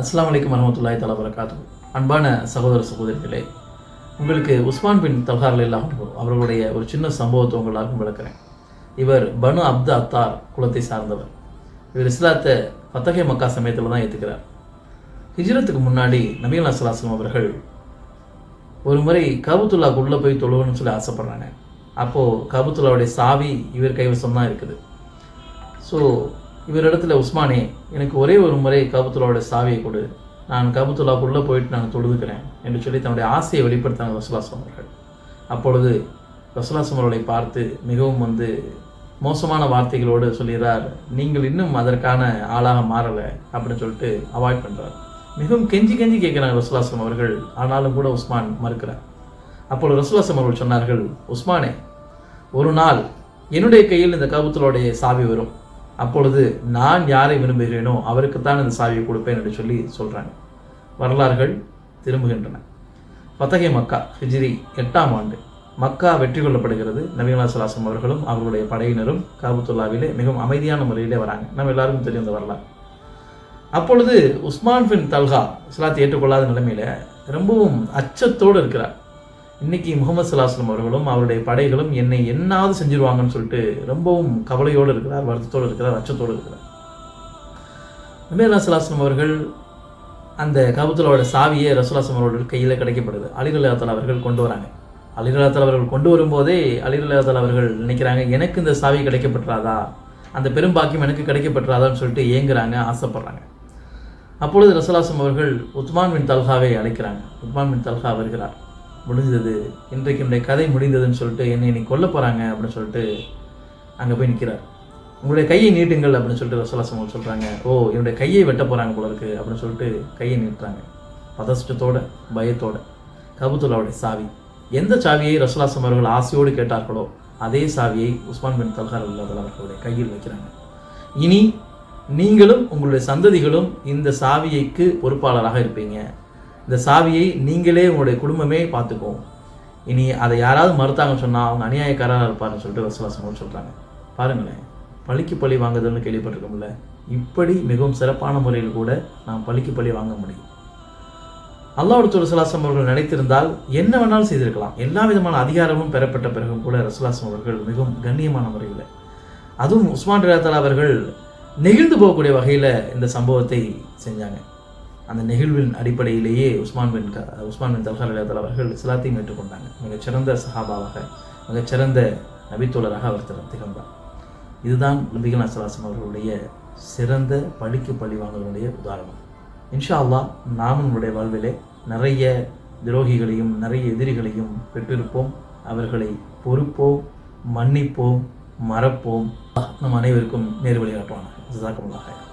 அஸ்லாம் அலைக்கும் வரமத்துல்லாய் தலா வரகாத்து அன்பான சகோதர சகோதரிகளே உங்களுக்கு உஸ்மான் பின் தல்ஹார் இல்லாம் அவர்களுடைய ஒரு சின்ன சம்பவத்தை உங்களாகவும் விளக்குறேன். இவர் பனு அப்து அத்தார் குலத்தை சார்ந்தவர். இவர் இஸ்லாத்தை பத்தகை மக்கா சமயத்தில் தான் ஏற்றுக்கிறார் ஹிஜ்ரத்துக்கு முன்னாடி நபீல் அஸ்லாஸ்லம் அவர்கள் ஒரு முறை கபுத்துல்லா உள்ளே போய் தொழுவணும்னு சொல்லி ஆசைப்பட்றாங்க. அப்போது கபுத்துல்லாவுடைய சாவி இவர் கைவசம் தான் இருக்குது. ஸோ இவரிடத்துல உஸ்மானே எனக்கு ஒரே ஒரு முறை காபத்துல்லாவோட சாவியை கொடு. நான் காபத்துல்லாக்குள்ளே போயிட்டு நான் தொழுதுக்கிறேன் என்று சொல்லி தன்னுடைய ஆசையை வெளிப்படுத்தினாங்க ரசுலாசம் அவர்கள். அப்பொழுது ரசுலாசம் அவர்களை பார்த்து மிகவும் வந்து மோசமான வார்த்தைகளோடு சொல்கிறார் நீங்கள் இன்னும் அதற்கான ஆளாக மாறலை அப்படின்னு சொல்லிட்டு அவாய்ட் பண்ணுறார் மிகவும் கெஞ்சி கெஞ்சி கேட்குறாங்க ரசுலாசம் அவர்கள். ஆனாலும் கூட உஸ்மான் மறுக்கிறார். அப்பொழுது ரசுலாசம் அவர்கள் சொன்னார்கள் உஸ்மானே ஒரு நாள் என்னுடைய கையில் இந்த கபுத்தலோடைய சாவி வரும். அப்பொழுது நான் யாரை விரும்புகிறேனோ அவருக்குத்தான் இந்த சாவியை கொடுப்பேன் என்று சொல்லி சொல்கிறாங்க வரலாறுகள் திரும்புகின்றன. பத்தகை மக்கா ஹிஜிரி எட்டாம் ஆண்டு. மக்கா வெற்றி கொள்ளப்படுகிறது. நவீனா சலாசம் அவர்களும் அவர்களுடைய படையினரும் காபத்துல்லாவிலே மிகவும் அமைதியான முறையிலே வராங்க. நம்ம எல்லாருக்கும் தெரியும் இந்த வரலாறு. அப்பொழுது உஸ்மான் பின் தல்ஹா இஸ்லாத்தை ஏற்றுக்கொள்ளாத நிலைமையில் ரொம்பவும் அச்சத்தோடு இருக்கிறார். இன்னைக்கு முகமது சலாஸ்லம் அவர்களும் அவருடைய படைகளும் என்னை என்னாவது செஞ்சிருவாங்கன்னு சொல்லிட்டு ரொம்பவும் கவலையோடு இருக்கிறார் வருத்தத்தோடு இருக்கிறார் அச்சத்தோடு இருக்கிறார். நபீர் சலாஸ்லம் அவர்கள் அந்த கபுத்துலாவோட சாவியை ரசூலாஸ்லம் அவர்கள் கையில் கிடைக்கப்படுது. அலிரல்லாத்தால் அவர்கள் கொண்டு வராங்க. அலிரல்லாத்தால் அவர்கள் கொண்டு வரும்போதே அலிரல்லாத்தால் அவர்கள் நினைக்கிறாங்க எனக்கு இந்த சாவி கிடைக்கப்பட்டுறாதா அந்த பெரும்பாக்கியம் எனக்கு கிடைக்கப்பட்டுறாதான்னு சொல்லிட்டு ஏங்குறாங்க ஆசைப்படுறாங்க. அப்பொழுது ரசலாசம் அவர்கள் உத்மான் பின் தல்ஹாவை அழைக்கிறாங்க. உத்மான் பின் தல்ஹா வருகிறார். முடிஞ்சது. இன்றைக்கு என்னுடைய கதை முடிந்ததுன்னு சொல்லிட்டு என்னை நீ கொல்ல போகிறாங்க அப்படின்னு சொல்லிட்டு அங்கே போய் நிற்கிறார் உங்களுடைய கையை நீட்டுங்கள் அப்படின்னு சொல்லிட்டு ரசலாசம் சொல்கிறாங்க ஓ என்னுடைய கையை வெட்ட போகிறாங்க போல இருக்குது அப்படின்னு சொல்லிட்டு கையை நீட்டுறாங்க. பதஷ்டத்தோட பயத்தோட கபுத்துல்லாவுடைய சாவி. எந்த சாவியை ரசலாசம் அவர்கள் ஆசையோடு கேட்டார்களோ அதே சாவியை உஸ்மான் பின் தல்கார் அல்லாதல் அவர்களுடைய கையில் வைக்கிறாங்க. இனி நீங்களும் உங்களுடைய சந்ததிகளும் இந்த சாவியைக்கு பொறுப்பாளராக இருப்பீங்க. இந்த சாவியை நீங்களே உங்களுடைய குடும்பமே பார்த்துக்கும் இனி அதை யாராவது மறுத்தாங்கன்னு சொன்னால் அவங்க அநியாயக்காரராக இருப்பாருன்னு சொல்லிட்டு ரசலாசம் சொல்கிறாங்க பாருங்களேன் பழிக்கு பழி வாங்குதல்னு கேள்விப்பட்டிருக்கோம்ல இப்படி மிகவும் சிறப்பான முறையில் கூட நாம் பழிக்கு பழி வாங்க முடியும். அல்லாஹ் ரசுலாசம் அவர்கள் நினைத்திருந்தால் என்ன வேணாலும் செய்திருக்கலாம். எல்லா விதமான அதிகாரமும் பெறப்பட்ட பிறகும் கூட ரசுலாசம் அவர்கள் மிகவும் கண்ணியமான முறையில் அதுவும் உஸ்மான் ரியாத்தலா அவர்கள் நெகிழ்ந்து போகக்கூடிய வகையில் இந்த சம்பவத்தை செஞ்சாங்க. அந்த நிகழ்வின் அடிப்படையிலேயே உஸ்மான் பின் க உஸ்மான் பின் தல்ஹார் ரியாத்தலா அவர்கள் இஸ்லாத்தையும் ஏற்றுக்கொண்டாங்க. மிகச்சிறந்த சஹாபாவாக மிகச்சிறந்த நபித்தோழராக அவர் திற- திகழ்ந்தார். இதுதான் நபிகள் சலாசம் அவர்களுடைய சிறந்த பழிக்கு பழி உதாரணம். இன்ஷா அல்லாஹ் நாம் நம்முடைய வாழ்விலே நிறைய துரோகிகளையும் நிறைய எதிரிகளையும் பெற்றிருப்போம். அவர்களை பொறுப்போம் மன்னிப்போம் மறப்போம். நம் அனைவருக்கும் நேர்வழி காட்டுவாங்க